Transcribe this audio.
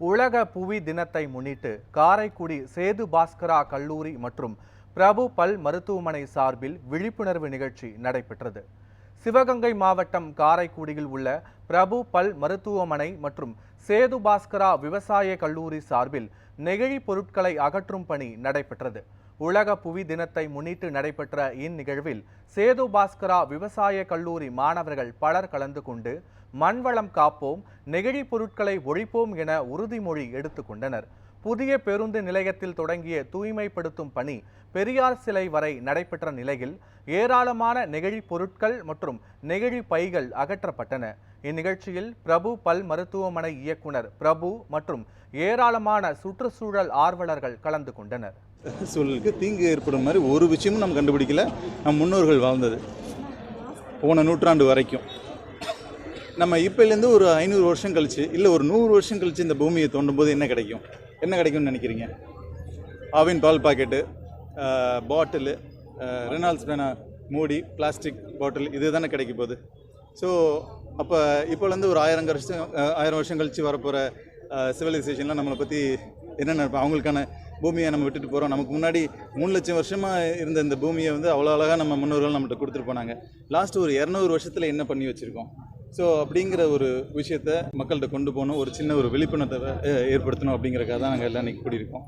உலக புவி தினத்தை முன்னிட்டு காரைக்குடி சேது பாஸ்கரா கல்லூரி மற்றும் பிரபு பல் மருத்துவமனை சார்பில் விழிப்புணர்வு நிகழ்ச்சி நடைபெற்றது. சிவகங்கை மாவட்டம் காரைக்குடியில் உள்ள பிரபு பல் மருத்துவமனை மற்றும் சேது பாஸ்கரா விவசாய கல்லூரி சார்பில் நெகிழி பொருட்களை அகற்றும் பணி நடைபெற்றது. உலக புவி தினத்தை முன்னிட்டு நடைபெற்ற இந்நிகழ்வில் சேது பாஸ்கரா விவசாய கல்லூரி மாணவர்கள் பலர் கலந்து கொண்டு மண்வளம் காப்போம் நெகிழி பொருட்களை ஒழிப்போம் என உறுதிமொழி எடுத்துக்கொண்டனர் புதிய பேருந்து நிலையத்தில் தொடங்கிய தூய்மைப்படுத்தும் பணி பெரியார் சிலை வரை நடைபெற்ற நிலையில் ஏராளமான நெகிழி பொருட்கள் மற்றும் நெகிழி பைகள் அகற்றப்பட்டன. இந்நிகழ்ச்சியில் பிரபு பல் மருத்துவமனை இயக்குனர் பிரபு மற்றும் ஏராளமான சுற்றுச்சூழல் ஆர்வலர்கள் கலந்து கொண்டனர். சூழலுக்கு தீங்கு ஏற்படும் மாதிரி ஒரு விஷயமும் நம்ம கண்டுபிடிக்கல. நம் முன்னோர்கள் வாழ்ந்தது. போன நூற்றாண்டு வரைக்கும். நம்ம இப்போலேருந்து ஒரு ஐநூறு வருஷம் கழிச்சு இல்லை ஒரு நூறு வருஷம் கழிச்சு இந்த பூமியை தோண்டும் போது என்ன கிடைக்கும்? என்ன கிடைக்கும்னு நினைக்கிறீங்க? ஆவின் பால் பாக்கெட்டு பாட்டிலு ரெனால்ட்ஸ் பேனா மூடி பிளாஸ்டிக் பாட்டில் இது தானே கிடைக்க போகுது. ஸோ அப்போ இப்போலேருந்து ஒரு ஆயிரம் வருஷம் ஆயிரம் வருஷம் கழித்து வரப்போகிற சிவிலைசேஷன்லாம் நம்மளை பற்றி என்ன நினைப்போம் அவங்களுக்கான பூமியை நம்ம விட்டுட்டு போகிறோம் நமக்கு முன்னாடி மூணு லட்சம் வருஷமாக இருந்த இந்த பூமியை வந்து அவ்வளோ அழகாக நம்ம முன்னோர்கள் நம்மகிட்ட கொடுத்துட்டு போனாங்க. லாஸ்ட் ஒரு இரநூறு வருஷத்தில் என்ன பண்ணி வச்சுருக்கோம்? ஸோ அப்படிங்கிற ஒரு விஷயத்த மக்கள்கிட்ட கொண்டு போகணும். ஒரு சின்ன ஒரு விழிப்புணர்வை ஏற்படுத்தணும் அப்படிங்கிறக்காக தான் நாங்கள் எல்லாம் இன்றைக்கி கூடியிருக்கோம்.